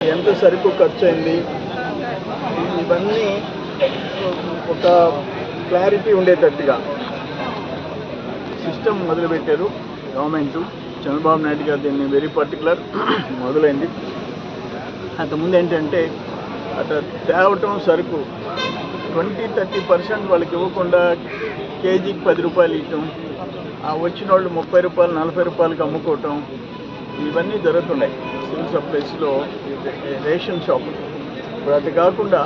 ఎంత సరుకు ఖర్చు అయింది ఇవన్నీ ఒక క్లారిటీ ఉండేటట్టుగా సిస్టమ్ మొదలుపెట్టారు గవర్నమెంట్. చంద్రబాబు నాయుడు గారు దీన్ని వెరీ పర్టికులర్ మొదలైంది. అంతకుముందు ఏంటంటే అట్లా తేవటం సరుకు ట్వంటీ థర్టీ పర్సెంట్ వాళ్ళకి ఇవ్వకుండా కేజీకి పది రూపాయలు ఇవ్వటం ఆ వచ్చిన వాళ్ళు ముప్పై రూపాయలు నలభై రూపాయలకి అమ్ముకోవటం ఇవన్నీ జరుగుతున్నాయి. సివిల్ సప్లైస్లో రేషన్ షాపులు ఇప్పుడు అది కాకుండా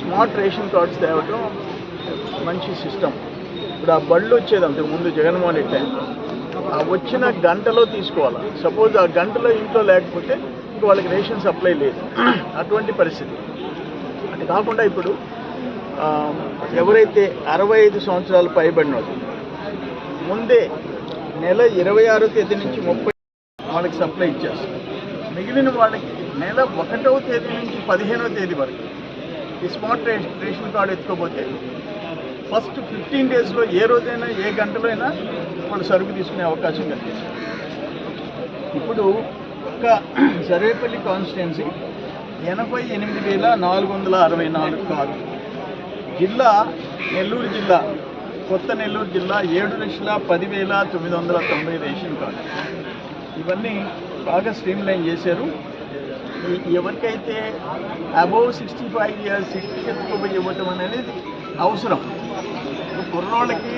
స్మార్ట్ రేషన్ కార్డ్స్ తేవటం మంచి సిస్టమ్. ఇప్పుడు ఆ బళ్ళు వచ్చేది అంతకుముందు జగన్మోహన్ రెడ్డి టైంలో. ఆ వచ్చిన గంటలో తీసుకోవాలి? సపోజ్ ఆ గంటలో ఇంట్లో లేకపోతే ఇంక వాళ్ళకి రేషన్ సప్లై లేదు. అటువంటి పరిస్థితి. అది కాకుండా ఇప్పుడు ఎవరైతే అరవై ఐదు సంవత్సరాలు పైబడిన వాళ్ళు ముందే నెల ఇరవై ఆరో తేదీ నుంచి ముప్పై వాళ్ళకి సప్లై ఇచ్చేస్తారు. మిగిలిన వాళ్ళకి నెల ఒకటవ తేదీ నుంచి పదిహేనవ తేదీ వరకు ఈ స్మార్ట్ రేషన్ రేషన్ కార్డు ఎత్తుకోపోతే ఫస్ట్ ఫిఫ్టీన్ డేస్లో ఏ రోజైనా ఏ గంటలో అయినా వాళ్ళు సరుకు తీసుకునే అవకాశం కల్పిస్తారు ఇప్పుడు ఒక్క సర్వేపల్లి కాన్స్టిట్యున్సీ ఎనభై ఎనిమిది వేల నాలుగు వందల అరవై నాలుగు కార్డు జిల్లా నెల్లూరు జిల్లా కొత్త నెల్లూరు జిల్లా ఏడు లక్షల పదివేల తొమ్మిది వందల తొంభై రేషన్ కార్డు. ఇవన్నీ బాగా స్ట్రీమ్ లైన్ చేశారు ఎవరికైతే above sixty five years sixty ఎత్తుకోపోయి ఇవ్వటం అనేది అవసరం. కుర్రోళ్ళకి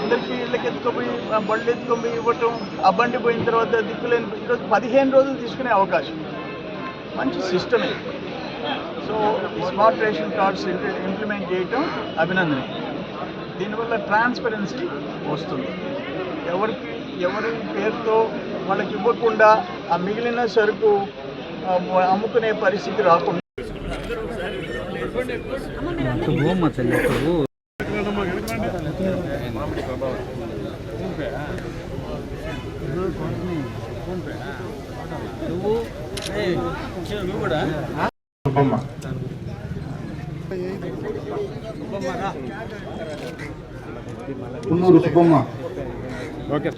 అందరికీ ఇళ్ళకి ఎత్తుకోపోయి బళ్ళు ఎత్తుకొని ఇవ్వటం ఆ బండి పోయిన తర్వాత దిక్కులేని ఈరోజు పదిహేను రోజులు తీసుకునే అవకాశం. మంచి సిస్టమే so smart ration cards implement చేయటం అభినందనే దీనివల్ల ట్రాన్స్పరెన్సీ వస్తుంది. ఎవరికి ఎవరి పేరుతో వాళ్ళకి ఇవ్వకుండా ఆ మిగిలిన సరుకు అమ్ముకునే పరిస్థితి రాకుండా. Subbamma. Kunnur Subbamma. Okay.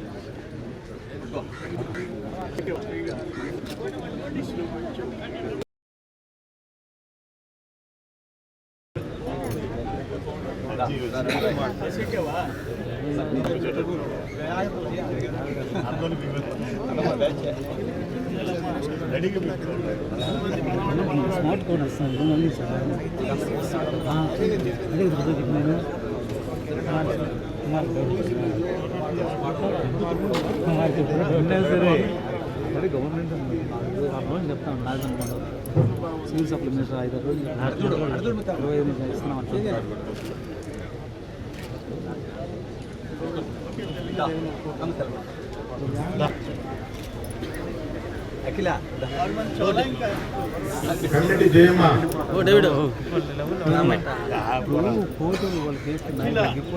Smart code వస్తుంది మళ్ళీ సార్ అదే నేను సరే గవర్నమెంట్ రోజులు చెప్తాను రాజధాని సివిల్ సప్లై మినిస్టర్ ఐదు రోజులు ఇరవై ఐదు ఇస్తున్నాం అంటే కన్నటి జయమ్మ. ఇప్పుడు ఫోటోలు వాళ్ళు చేస్తున్నారు గిఫ్ట్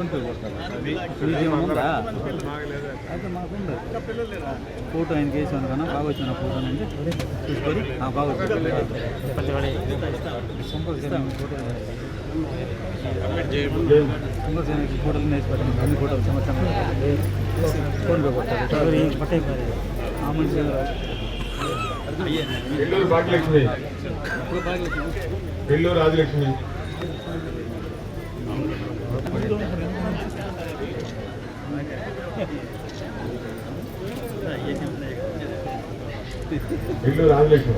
ఉందా అయితే మాకుంది. ఫోటో ఆయన చేసాను కన్నా బాగా వచ్చిన ఫోటో అంటే చూసుకొని ఆ, బాగా ఫోటో సంపర్క ఫోటోలు పెట్టండి అన్ని ఫోటోలు సంవత్సరం. ఫోన్ పే కొట్టాలి పట్టే ఆ మనిషి నెల్లూరు భాగ్యలక్ష్మి నెల్లూరు రాజలక్ష్మి నెల్లూరు రాజలక్ష్మి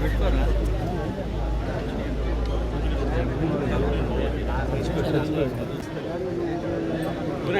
కట్టెల కల్లమ్మ కల్లమ్మది